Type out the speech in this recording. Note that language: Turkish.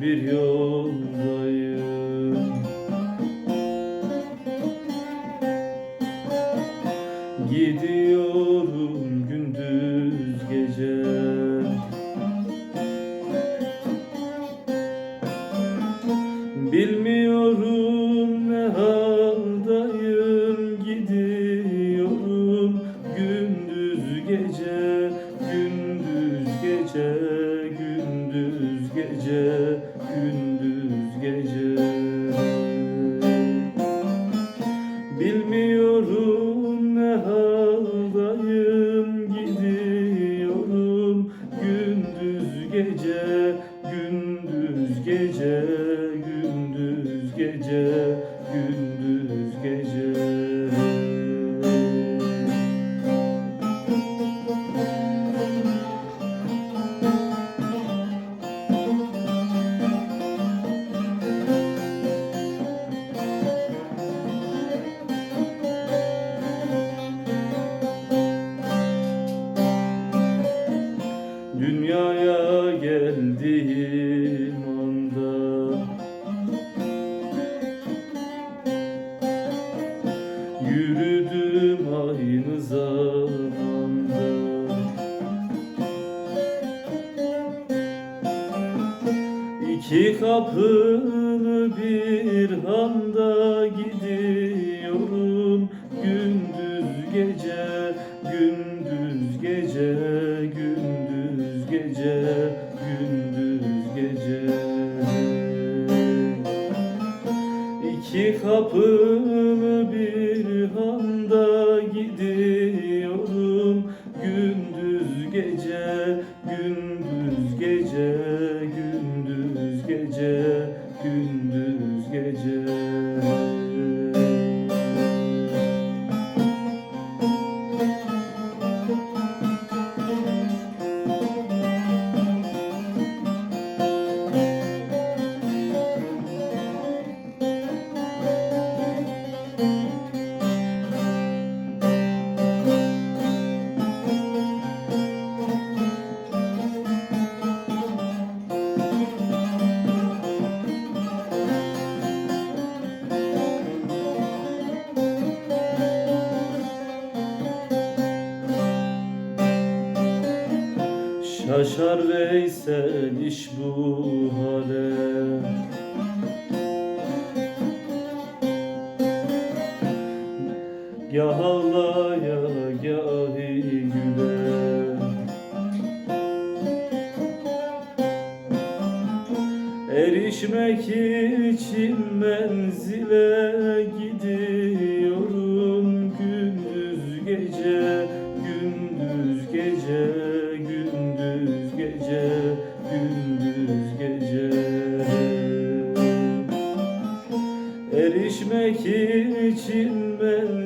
bir yoldayım. Gidiyorum gündüz gece. Bilmiyorum ne haldayım. Gidiyorum gündüz gece. Gündüz gece. Dünyaya geldiğim Yürüdüm aynı zamanda. İki kapılı bir handa gidiyorum. Gündüz gece, gündüz gece, gündüz gece, gündüz gece. İki kapılı gidiyorum. Gündüz gece, gündüz gece, gündüz gece, gündüz gece Şaşar Veysel iş bu hale. Gah ağlaya gahi güle. Erişmek için menzile gidiyorum için